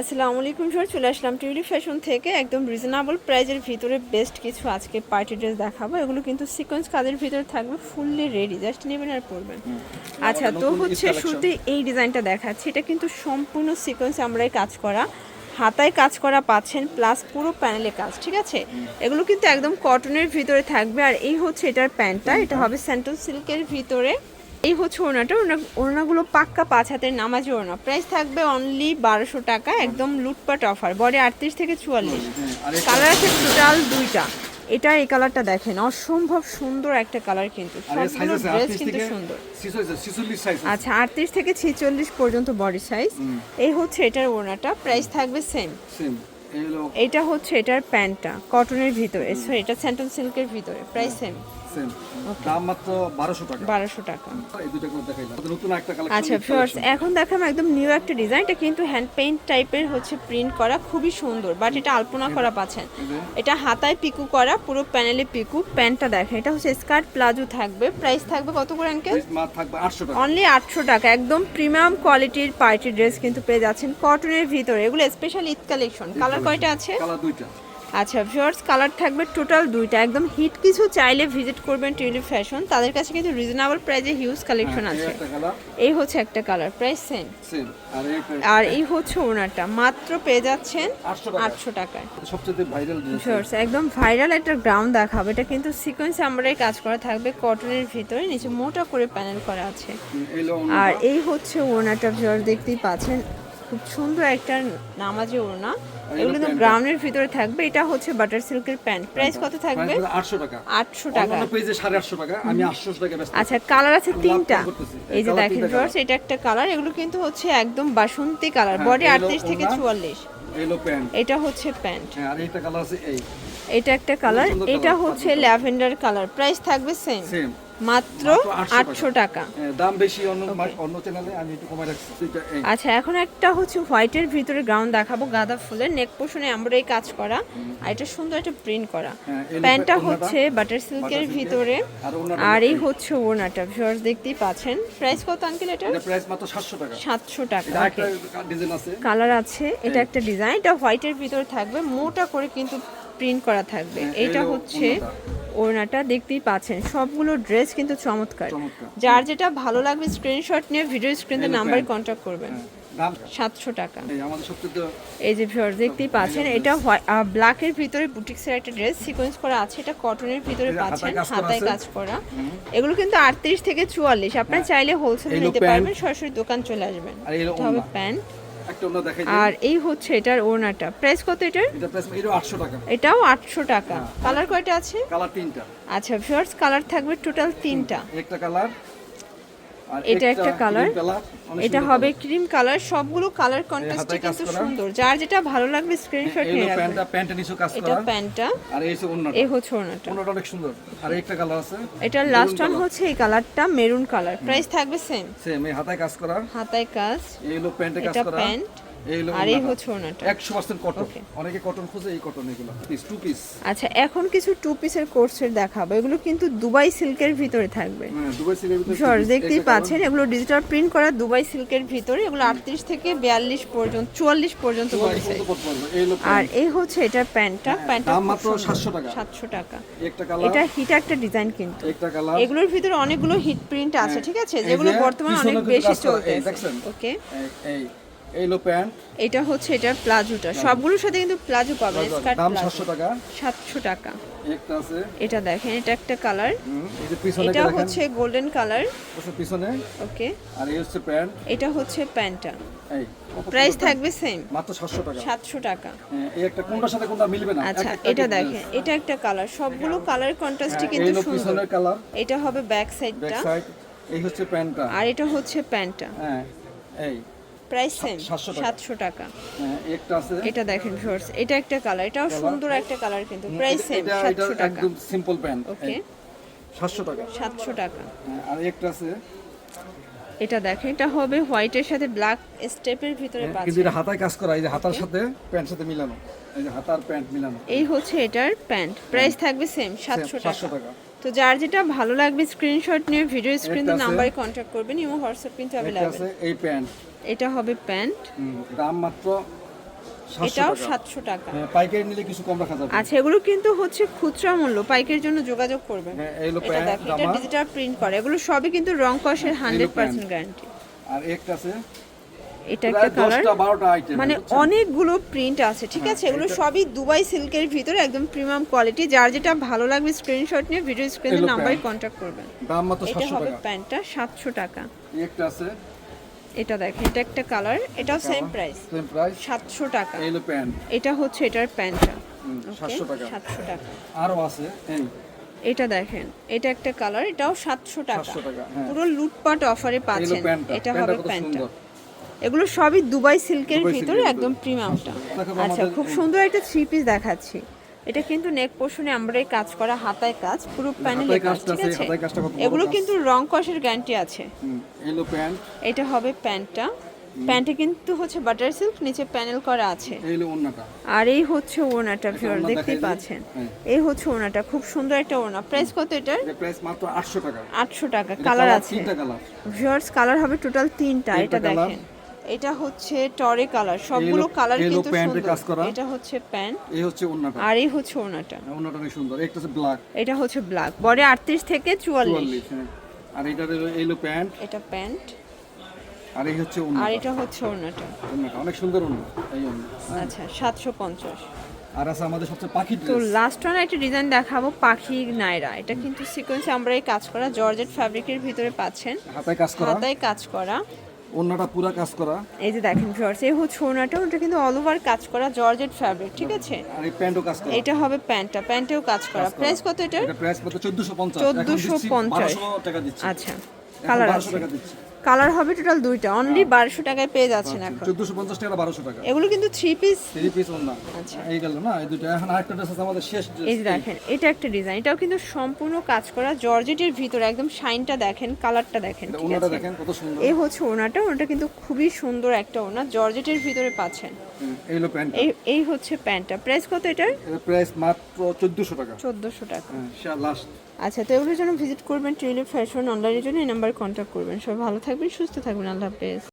আসসালামু আলাইকুম স্যার চলে আসলাম টিউলি ফ্যাশন থেকে। একদম রিজনেবল প্রাইজের ভিতরে বেস্ট কিছু আজকে পার্টি ড্রেস দেখাবো। এগুলো কিন্তু সিকোয়েন্স কাজের ভিতরে থাকবে ফুললি রেডি জাস্ট নেবেন আর পরবেন। আচ্ছা তো হচ্ছে। শুরুতে এই ডিজাইনটা দেখাচ্ছি। এটা কিন্তু সম্পূর্ণ সিকোয়েন্স আমরাই কাজ করা। হাতায় কাজ করা পাচ্ছেন প্লাস পুরো প্যানেলে কাজ ঠিক আছে? এগুলো কিন্তু একদম কটনের ভিতরে থাকবে। আর এই হচ্ছে এটার প্যান্টটা। এটা হবে স্যান্টল সিল্কের ভিতরে। এই হচ্ছে ওড়নাটা। ওড়না ওড়নাগুলো পাক্কা পাঁচ হাতের নামাজি ওড়না। প্রাইস থাকবে অনলি বারোশো টাকা একদম লুটপাট অফার বডি আটত্রিশ থেকে চুয়াল্লিশ। কালার আছে টোটাল দুইটা। এটা এই কালারটা দেখেন অসম্ভব সুন্দর একটা কালার কিন্তু। সাইজ সবগুলো ড্রেস কিন্তু সুন্দর। আচ্ছা আটত্রিশ থেকে ছেচল্লিশ পর্যন্ত বডি সাইজ এই হচ্ছে এটার ওড়নাটা প্রাইস থাকবে সেম এটা হচ্ছে এটার প্যান্টটা কটনের ভিতরে। এটা স্যান্টন সিল্কের ভিতরে প্রাইস সেম সেম। দাম মাত্র 1200 টাকা। বারোশো টাকা। এই দুটো করে দেখাইলাম। নতুন একটা কালেকশন আচ্ছা এখন দেখাম একদম নিউ একটা ডিজাইন এটা কিন্তু হ্যান্ড পেইন্ট টাইপের হচ্ছে প্রিন্ট করা খুবই সুন্দর বাট এটা আলপনা করা পাচ্ছেন। এটা হাতায় পিকু করা পুরো প্যানেলে পিকু প্যান্টটা দেখেন এটা হচ্ছে স্কার্ট প্লাজো থাকবে প্রাইস থাকবে কত করে আঙ্কেল থাকবে 800 টাকা। অনলি একদম প্রিমিয়াম কোয়ালিটির পার্টি ড্রেস কিন্তু পেয়ে যাচ্ছেন কটনের ভিতরে এগুলো স্পেশাল ঈদ কালেকশন কালার কয়টা আছে? কালার দুইটা। আচ্ছা ভিউয়ার্স কালার থাকবে টোটাল দুইটা। একদম হিট কিছু চাইলে ভিজিট করবেন টিউলিপ ফ্যাশন তাদের কাছে কিন্তু রিজনেবল প্রাইজে হিউজ কালেকশন আছে। এই হচ্ছে একটা কালার প্রাইস সেম আর এই হচ্ছে ওনারটা মাত্র পেয়ে যাচ্ছেন 800 টাকা আটশো টাকায়। সবচেয়ে ভাইরাল ড্রেস একদম ভাইরাল একটা গ্রাউন্ড দেখাবো। এটা কিন্তু সিকোয়েন্স আমরাই কাজ করা থাকবে কটনের ভিতরে নিচে মোটা করে প্যানেল করা আছে। আর এই হচ্ছে ওনারটা ভিউয়ার দেখতেই পাচ্ছেন। খুব সুন্দর একটা নামাজি ওড়না। এগুলো প্যান্টটা। গ্রাউন্ডের ভিতরে থাকবে। এটা হচ্ছে বাটার সিল্কের প্যান্ট। প্রাইস কত থাকবে? 800 টাকা। আটশো টাকা। অন্য পেজে 850 টাকা। আমি 800 টাকা আচ্ছা কালার আছে তিনটা। এই যে দেখেন ভিউয়ার্স এটা একটা কালার এগুলো কিন্তু হচ্ছে একদম বাসন্তী কালার বডি এই হলো আটত্রিশ থেকে ওড়না। চুয়াল্লিশ। প্যান্ট এটা হচ্ছে প্যান্ট হ্যাঁ আর এইটা কালার আছে এই। এটা একটা কালার এটা হচ্ছে ল্যাভেন্ডার কালার প্রাইস থাকবে সেম সেম মাত্র মাত্র 800 আটশো টাকা। দাম বেশি অন্য অন্য চ্যানেলে আমি একটু কমায় রাখছি আচ্ছা এখন একটা হচ্ছে হোয়াইটের ভিতরে গ্রাউন্ড দেখাবো গাঁদা ফুলের। নেক পোর্শনে এমব্রয়ডারি কাজ করা আর এটা সুন্দর একটা প্রিন্ট করা। প্যান্টটা হচ্ছে বাটার সিল্কের ভিতরে আর এই এই। হচ্ছে ওড়নাটা ভিউয়ার্স দেখতেই পাচ্ছেন। প্রাইস কত আঙ্কেল এটা এটা প্রাইস মাত্র 700 টাকা। সাতশো টাকা এটা একটা ডিজাইন আছে। কালার আছে এটা একটা ডিজাইন এটা হোয়াইটের ভিতরে থাকবে মোটা করে কিন্তু প্রিন্ট করা থাকবে। হ্যাঁ, এটা হচ্ছে ওড়নাটা। দেখতেই পাচ্ছেন। সবগুলো ড্রেস কিন্তু চমৎকার। যার যেটা ভালো লাগবে স্ক্রিনশট নিয়ে ভিডিও স্ক্রিনে নাম্বারে কন্ট্যাক্ট করবেন। হ্যাঁ, সাতশো টাকা। এই যে ভিউয়ার দেখতেই পাচ্ছেন এটা ব্ল্যাকের ভিতরে বুটিক্সের একটা ড্রেস সিকোয়েন্স করা আছে এটা কটনের ভিতরে পাচ্ছেন হাতায় কাজ করা এগুলো কিন্তু আটত্রিশ থেকে চুয়াল্লিশ আপনার চাইলে হোলসেল নিতে পারবেন সরাসরি দোকান চলে আসবেন। হবে প্যান্ট আর এই হচ্ছে এটার ওড়নাটা। প্রাইস কত এটার? এটা প্রাইস এটা 800 টাকা। এটাও আটশো টাকা। কালার কয়টা আছে? কালার তিনটা। আচ্ছা ভিউয়ার্স কালার থাকবে টোটাল তিনটা। একটা কালার এটা একটা কালার এটা হবে ক্রিম কালার সবগুলো কালার কন্ট্রাস্ট কিন্তু সুন্দর। যার যেটা ভালো লাগবে স্ক্রিনশট নিয়ে রাখবেন প্যান্টটা প্যান্টের নিচে কাজ করা। এটা প্যান্টটা। আর এই ওড়নাটা। এই হচ্ছে ওন্নাটা ওন্নাটা অনেক সুন্দর। আর একটা কালার আছে। এটা লাস্ট ওয়ান হচ্ছে এই কালারটা মেরুন কালার প্রাইস থাকবে সেম সেম এই হাতায় কাজ করা। হাতায় কাজ। এই হলো প্যান্টে কাজ করা। এটা প্যান্ট। আর এই হচ্ছে ওড়নাটা 100% কটন অনেকে কটন খুঁজে এই কটন এগুলো। পিস টু পিস আচ্ছা এখন কিছু টু পিসের কোর্সের দেখাবো। এগুলো কিন্তু দুবাই সিল্কের ভিতরে থাকবে। হ্যাঁ দুবাই সিলের ভিতরে সর দেখতেই পাচ্ছেন এগুলো ডিজিটাল প্রিন্ট করা দুবাই সিল্কের ভিতরে। এগুলো আটত্রিশ থেকে বিয়াল্লিশ পর্যন্ত চুয়াল্লিশ পর্যন্ত আর এই হচ্ছে এটার প্যান্টটা। প্যান্টটা দাম মাত্র 700 টাকা। সাতশো টাকা। একটা কালার এটা হিট একটা ডিজাইন কিন্তু। একটা কালার এগুলোর ভিতরে অনেকগুলো হিট প্রিন্ট আছে হ্যাঁ, ঠিক আছে? যেগুলো বর্তমানে অনেক বেশি দেখছেন? ওকে এই। এই হলো প্যান্ট এটা হচ্ছে এটার প্লাজোটা। সবগুলোর সাথে কিন্তু প্লাজো পাবেন স্কার্ট দাম 700 টাকা। সাতশো টাকা। একটা আছে। এটা দেখেন এটা একটা কালার। এই যে পিছনে এটা হচ্ছে গোল্ডেন কালার। আছে পিছনে। ওকে। আর এই হচ্ছে প্যান্ট। এটা হচ্ছে প্যান্টটা। এই। প্রাইস থাকবে সেম। মাত্র 700 টাকা। সাতশো টাকা। হ্যাঁ, এই একটা কোনটার সাথে কোনটা মিলবে না? আচ্ছা এটা দেখেন এটা একটা কালার। সবগুলো কালার কন্ট্রাস্টই হ্যাঁ, কিন্তু সুন্দর। পিছনের কালার। এটা হবে ব্যাক ব্যাক সাইডটা সাইড। এই হচ্ছে প্যান্টটা। আর এটা হচ্ছে প্যান্টটা। হ্যাঁ এই। প্রাইস সেম 700 টাকা। সাতশো টাকা। হ্যাঁ, একটা আছে। এটা দেখেন ভিউয়ার্স এটা একটা কালার এটাও সুন্দর একটা কালার কিন্তু প্রাইস সেম এটা এটা সাতশো টাকা। একদম সিম্পল প্যান্ট ওকে 700 টাকা। সাতশো টাকা। হ্যাঁ, আর একটা আছে। এটা দেখেন এটা হবে হোয়াইটের সাথে ব্ল্যাক স্টেপের ভিতরে কিন্তু এটা হাতায় কাজ করা এই যে হাতার সাথে প্যান্ট সাথে মিলানো এই যে হাতার প্যান্ট মিলানো। এই হচ্ছে এটার প্যান্ট প্রাইস থাকবে সেম সাতশো টাকা। 700 টাকা। তো যার যেটা ভালো লাগবে স্ক্রিনশট নিয়ে ভিডিও স্ক্রিনে নাম্বারে কন্ট্যাক্ট করবেন ইমো হোয়াটসঅ্যাপ কিন্তু আছে এই প্যান্ট এটা হবে প্যান্ট। দাম মাত্র এটাও। সাতশো টাকা। হ্যাঁ পাইকারি নিলে কিছু কম রাখা যাবে। আচ্ছা এগুলো কিন্তু হচ্ছে খুচরা মূল্য। পাইকের জন্য যোগাযোগ করবেন। হ্যাঁ এটা দেখেন এটা ডিজিটাল প্রিন্ট করে। এগুলো সবই কিন্তু রং কষের হান্ড্রেড। পার্সেন্ট গ্যারান্টি আর একটা আছে। এটা একটা কালার মানে অনেকগুলো প্রিন্ট আছে ঠিক আছে? এগুলো সবই দুবাই সিল্কের ভিতরে একদম প্রিমিয়াম কোয়ালিটি যার যেটা ভালো লাগবে স্ক্রিনশট নিয়ে ভিডিও স্ক্রিনের নাম্বারে। কন্ট্যাক্ট করবেন। দাম মাত্র 700 টাকা এটা হবে প্যান্টটা সাতশো টাকা। একটা আছে। এটা দেখেন এটা একটা কালার এটাও সেম প্রাইস সেম প্রাইস সাতশো টাকা। এই হলো প্যান্ট। এটা হচ্ছে এটার প্যান্টটা। সাতশো টাকা। সাতশো টাকা। আরও আছে এই। এটা দেখেন এটা একটা কালার এটাও সাতশো টাকা। 700 টাকা, হ্যাঁ। পুরো লুটপাট অফারে পাচ্ছেন। এটা হবে প্যান্টটা। এগুলো সবই দুবাই সিল্কের ভিতরে একদম। প্রিমিয়ামটা আচ্ছা খুব সুন্দর একটা থ্রি পিস দেখাচ্ছি। এটা কিন্তু নেক পোর্শনে আমরা কাজ করা হাতায় কাজ পুরো প্যানেল ঠিক আছে, এগুলো কিন্তু রং কষের গ্যারান্টি আছে। হলো প্যান্ট এটা হবে প্যান্টটা। প্যান্টে কিন্তু হচ্ছে বাটার সিল্ক নিচে প্যানেল করা আছে। আর এই হচ্ছে ওনাটা ভিউয়ার দিই। পাচ্ছেন। হ্যাঁ। এই হচ্ছে ওনাটা খুব সুন্দর একটা ওনা প্রাইস কত এটার? এটা প্রাইস মাত্র 800 টাকা। আটশো টাকা কালার আছে। তিনটা কালার ভিউয়ার্স কালার হবে টোটাল তিনটা এটা দেখেন। এটা হচ্ছে টরে কালার। সবগুলো কালার কিন্তু সুন্দর। এটা হচ্ছে প্যান্ট। এই হচ্ছে ওন্নাটা আর এই হচ্ছে ওনাটা ওন্নাটা অনেক সুন্দর। একটা হচ্ছে ব্ল্যাক। এটা হচ্ছে ব্ল্যাক। বডি আটত্রিশ থেকে চুয়াল্লিশ। 44 হ্যাঁ। আর এটা এই হলো প্যান্ট। এটা প্যান্ট। আর এই হচ্ছে আর এটা হচ্ছে ওনাটা ওন্নাটা অনেক সুন্দর ওন্না এই ওন্না হ্যাঁ। আচ্ছা সাতশো পঞ্চাশ। আর আছে আমাদের সবচেয়ে পাখি তো লাস্ট ওয়ান একটা ডিজাইন দেখাবো পাখি নাইরা এটা কিন্তু সিকোয়েন্সে আমরা এই কাজ করা জর্জেট ফ্যাব্রিকের ভিতরে পাচ্ছেন। হাতায় কাজ করা। হাতায় কাজ করা। ওন্নাটা পুরো কাজ করা। এই যে দেখেন ভিউয়ার্স এই হচ্ছে ওনাটা ওটা কিন্তু অল ওভার কাজ করা জর্জেট ফ্যাব্রিক ঠিক আছে? আর এই প্যান্টও কাজ করা। এটা হবে প্যান্টটা প্যান্টেও কাজ করা। প্রাইস কত এটা এটা প্রাইস কত? 1450 1450 টাকা দিচ্ছি। আচ্ছা কালার 1200 আছে। টাকা দিচ্ছি। কালার হবে টোটাল দুইটা। অনলি বারোশো টাকায় পেয়ে যাচ্ছেন এখন। 1450 টাকা বারোশো টাকা। এগুলো কিন্তু থ্রি পিস থ্রি পিস আচ্ছা। এই গেল না এই দুটো এখন আরেকটা ড্রেস আছে আমাদের শেষ এই দেখেন এটা একটা ডিজাইন এটাও কিন্তু সম্পূর্ণ কাজ করা জর্জেটের ভিতরে একদম শাইনটা দেখেন কালারটা দেখেন আছে? দেখেন কত সুন্দর। এই হচ্ছে ওনাটা ওনাটা কিন্তু খুবই সুন্দর একটা ওনা জর্জেটের ভিতরে পাচ্ছেন। এই হলো প্যান্ট এই এই হচ্ছে প্যান্টটা। প্রাইস কত এটার? এটা প্রাইস মাত্র 1400 টাকা। চোদ্দোশো টাকা। হ্যাঁ লাস্ট আচ্ছা তো এগুলোর জন্য ভিজিট করবেন ট্রিলিপ ফ্যাশন অনলাইনের জন্য, এই নাম্বার কন্ট্যাক্ট করবেন। সবাই ভালো থাকবেন, সুস্থ থাকবেন, আল্লাহ হাফেজ।